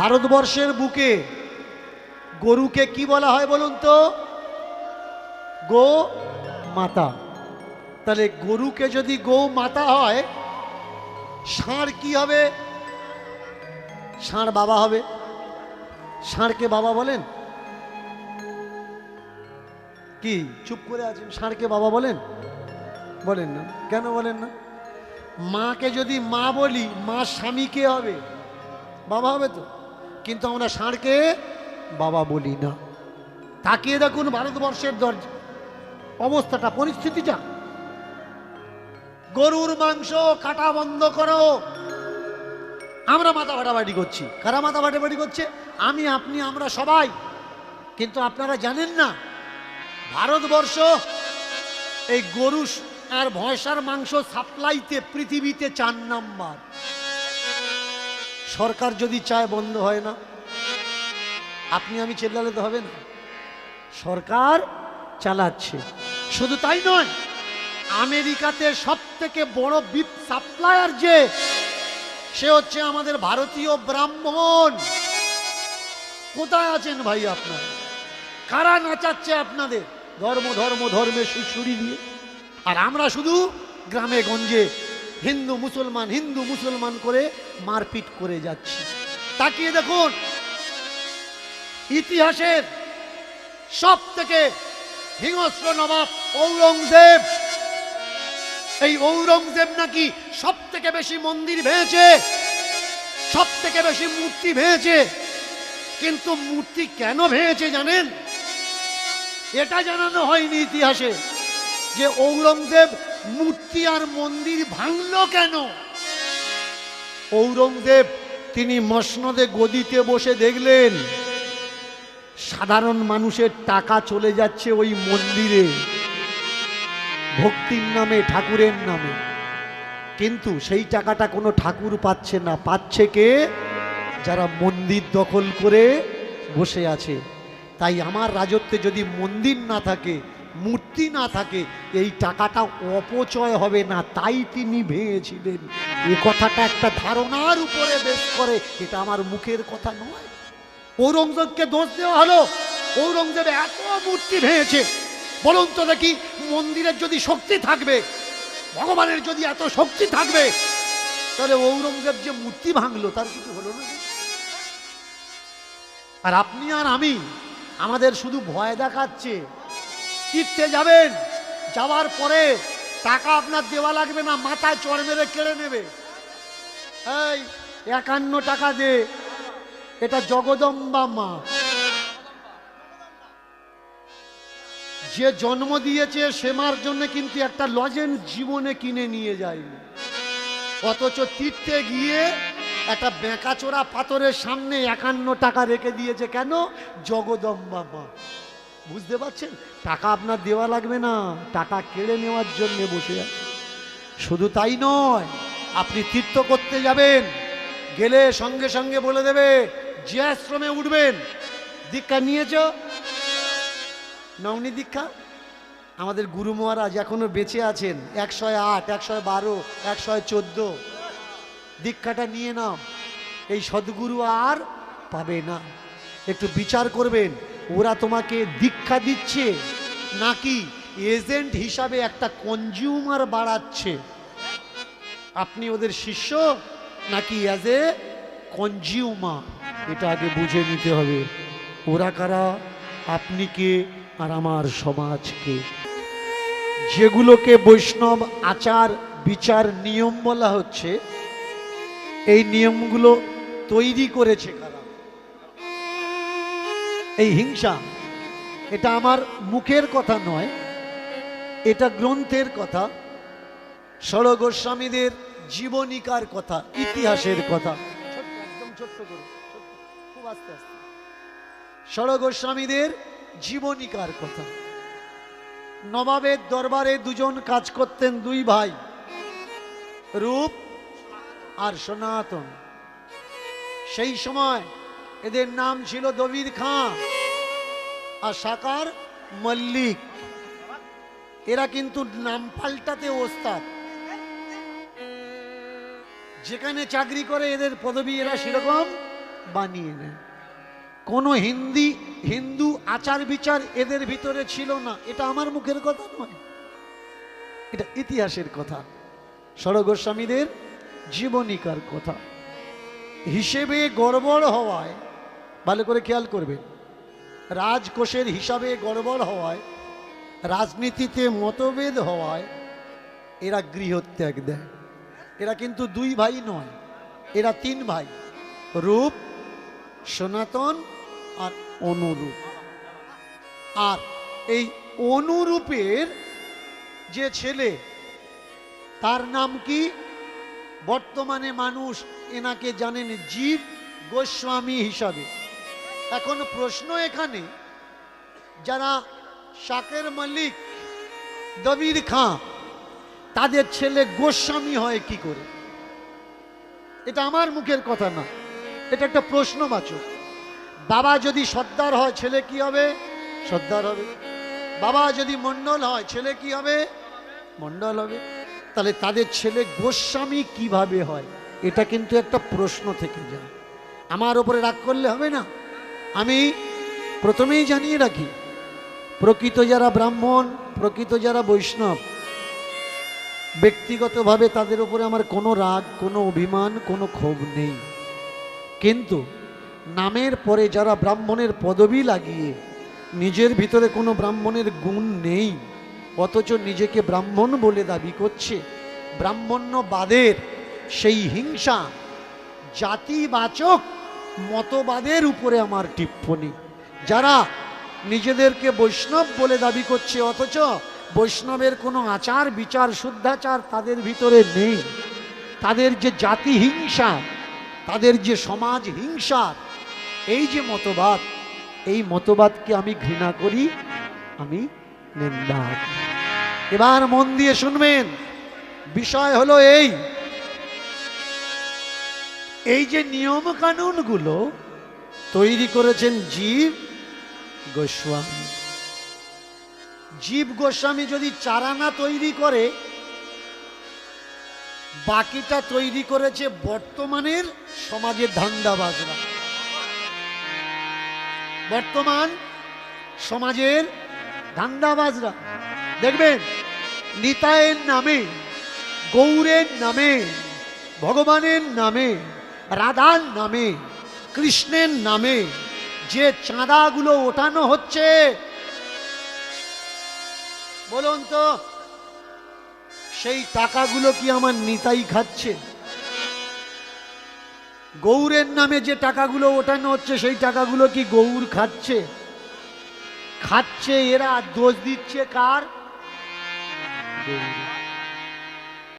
ভারতবর্ষের বুকে গরুকে কি বলা হয় বলুন তো? গো মাতা। তাহলে গরুকে যদি গো মাতা হয়, ষাঁড় কি হবে? ষাঁড় বাবা হবে। ষাঁড়কে বাবা বলেন? কি? চুপ করে আছেন? ষাঁড়কে বাবা বলেন? বলেন না। কেন বলেন না? মাকে যদি মা বলি, মা স্বামীকে হবে? বাবা হবে তো? কিন্তু আমরা ষাঁড়কে বাবা বলি না। তাকিয়ে দেখুন ভারতবর্ষের দরজা। অবস্থাটা, পরিস্থিতিটা। গরুর মাংস কাটা বন্ধ করো। আমরা মাথা ফাটাফাটি করছি। কারা মাথা ফাটাফাটি করছে? আমি, আপনি, আমরা সবাই। কিন্তু আপনারা জানেন না, ভারতবর্ষ এই গরু আর ভয়সার মাংস সাপ্লাইতে পৃথিবীতে চার নাম্বার। সরকার যদি চায় বন্ধ হয় না, আপনি আমি চেল্লালে তো হবে না। সরকার চালাচ্ছে। শুধু তাই নয়, আমেরিকাতে সব থেকে বড় বিপ সাপ্লায়ার যে, সে হচ্ছে আমাদের ভারতীয় ব্রাহ্মণ। কোথায় আছেন ভাই আপনার? কারা নাচাচ্ছে আপনাদের? ধর্ম ধর্ম, ধর্মে সুসুরি দিয়ে আর আমরা শুধু গ্রামে গঞ্জে হিন্দু মুসলমান হিন্দু মুসলমান করে মারপিট করে যাচ্ছি। তাকিয়ে দেখুন, ইতিহাসের সব থেকে হিংস্র নবাব ঔরঙ্গজেব। এই ঔরঙ্গজেব নাকি সব থেকে বেশি মন্দির ভেঙেছে সব থেকে বেশি মূর্তি ভেঙেছে, কিন্তু মূর্তি কেন ভেঙেছে জানেন? এটা জানানো হয়নি ইতিহাসে। যে ঔরঙ্গজেব মূর্তি আর মন্দির ভাঙলো কেন? ঔরঙ্গজেব তিনি মসনদে গদিতে বসে দেখলেন, সাধারণ মানুষের টাকা চলে যাচ্ছে ওই মন্দিরে, ভক্তির নামে, ঠাকুরের নামে। কিন্তু সেই টাকাটা কোনো ঠাকুর পাচ্ছে না, পাচ্ছে কে? যারা মন্দির দখল করে বসে আছে। তাই আমার রাজত্বে যদি মন্দির না থাকে মূর্তি না থাকে, এই টাকাটা অপচয় হবে না, তাই তিনি ভেঙেছিলেন এ কথাটা একটা ধারণার উপরে বেশ করে, এটা আমার মুখের কথা নয়। ঔরঙ্গজেবকে দোষ দেওয়া হলো, ঔরঙ্গজেব এত মূর্তি ভেঙেছে। বলুন তো দেখি, মন্দিরের যদি শক্তি থাকবে, ভগবানের যদি এত শক্তি থাকবে, তাহলে ঔরঙ্গজেব যে মূর্তি ভাঙলো, তার কিছু হলো না। আর আপনি আর আমি, আমাদের শুধু ভয় দেখাচ্ছে তীর্থে যাবেন, যাওয়ার পরে টাকা আপনার দেওয়া লাগবে না, মাথায় চড় মেরে কেড়ে নেবে। এই, একান্ন টাকা দে, এটা জগদম্বা মা। যে জন্ম দিয়েছে সে মার জন্য কিন্তু একটা লজেন জীবনে কিনে নিয়ে যায়নি। অথচ তীর্থে গিয়ে একটা বেঁকাচোরা পাথরের সামনে একান্ন টাকা রেখে দিয়েছে কেন? জগদম্বা মা। বুঝতে পারছেন? টাকা আপনার দেওয়া লাগবে না। টাকা কেড়ে নেওয়ার জন্য বসে শুধু তাই নয়, আপনি তীর্থ করতে যাবেন, গেলে সঙ্গে সঙ্গে বলে দেবে যে আশ্রমে উঠবেন। দীক্ষা নিয়েছ? নবনী দীক্ষা? আমাদের গুরু মহারাজ এখনও বেঁচে আছেন। একশো আট একশো বারো একশো চোদ্দ। দীক্ষাটা নিয়ে নাও। এই সদ্গুরু আর পাবে না। একটু বিচার করবেন। ওরা তোমাকে দীক্ষা দিচ্ছে নাকি এজেন্ট হিসাবে একটা কনজিউমার বাড়াচ্ছে? আপনি ওদের শিষ্য নাকি অ্যাজ এ কনজিউমার এটা আগে বুঝে নিতে হবে। ওরা কারা? আপনি কে? আর আমার সমাজকে যেগুলোকে বৈষ্ণব আচার, বিচার, নিয়ম বলা হচ্ছে, এই নিয়মগুলো তৈরি করেছে কারা? এই হিংসা, এটা আমার মুখের কথা নয়, এটা গ্রন্থের কথা ষড় গোস্বামীদের জীবনিকার কথা, ইতিহাসের কথা। একদম ছোট্ট ষড় গোস্বামীদের জীবনিকার কথা। নবাবের দরবারে দুজন কাজ করতেন দুই ভাই, রূপ আর সনাতন। সেই সময় এদের নাম ছিল দবির খাঁ। আর সাকার মল্লিক। এরা কিন্তু নাম পাল্টাতে ওস্তাদ। যেখানে চাকরি করে এদের পদবি এরা সেরকম বানিয়ে নেয়। কোনো হিন্দি, হিন্দু আচার বিচার এদের ভিতরে ছিল না। এটা আমার মুখের কথা নয়। এটা ইতিহাসের কথা। সরগোস্বামীদের জীবনিকার কথা। হিসেবে গড়বড় হওয়ায় ভালো করে খেয়াল করবেন। রাজকোষের হিসাবে গড়বড় হওয়ায়, রাজনীতিতে মতভেদ হওয়ায়, এরা গৃহত্যাগ দেয়। এরা কিন্তু দুই ভাই নয়, এরা তিন ভাই, রূপ, সনাতন আর অনুরূপ। আর এই অনুরূপের যে ছেলে, তার নাম কি? বর্তমানে মানুষ এনাকে জানেন জীব গোস্বামী হিসাবে। এখন প্রশ্ন এখানে, যারা শাকের মালিক, দবির খাঁ, তাদের ছেলে গোস্বামী হয় কি করে? এটা আমার মুখের কথা না, এটা একটা প্রশ্নবাচক। বাবা যদি সর্দার হয়, ছেলে কি হবে? সর্দার হবে। বাবা যদি মণ্ডল হয়, ছেলে কি হবে? মণ্ডল হবে। তাহলে তাদের ছেলে গোস্বামী কীভাবে হয়? এটা কিন্তু একটা প্রশ্ন থেকে যায়। আমার ওপরে রাগ করলে হবে না? আমি প্রথমেই জানিয়ে রাখি, প্রকৃত যারা ব্রাহ্মণ, প্রকৃত যারা বৈষ্ণব, ব্যক্তিগতভাবে তাদের উপরে আমার কোনো রাগ, কোনো অভিমান, কোনো ক্ষোভ নেই। কিন্তু নামের পরে যারা ব্রাহ্মণের পদবি লাগিয়ে নিজের ভিতরে কোনো ব্রাহ্মণের গুণ নেই, অথচ নিজেকে ব্রাহ্মণ বলে দাবি করছে ব্রাহ্মণ্যবাদের সেই হিংসা জাতিবাচক মতবাদের উপরে আমার টিপ্পণী যারা নিজেদেরকে বৈষ্ণব বলে দাবি করছে, অথচ বৈষ্ণবের কোনো আচার, বিচার, শুদ্ধাচার তাদের ভিতরে নেই। তাদের যে জাতি হিংসা, তাদের যে সমাজ হিংসা, এই যে মতবাদ, এই মতবাদকে আমি ঘৃণা করি, আমি নিন্দা এবার মন দিয়ে শুনবেন। বিষয় হলো এই এই যে নিয়ম কানুনগুলো তৈরি করেছেন জীব গোস্বামী। জীব গোস্বামী যদি চারানা তৈরি করে, বাকিটা তৈরি করেছে বর্তমানের সমাজের ধান্দাবাজরা। বর্তমান সমাজের ধান্দাবাজরা। দেখবেন নিতায়ের নামে, গৌরের নামে, ভগবানের নামে রাধার নামে, কৃষ্ণের নামে যে চাঁদাগুলো ওঠানো হচ্ছে। বলুন তো, সেই টাকাগুলো কি আমার নিতাই খাচ্ছে? গৌরের নামে যে টাকাগুলো ওঠানো হচ্ছে, সেই টাকাগুলো কি গৌর খাচ্ছে? খাচ্ছে, এরা দোষ দিচ্ছে কার।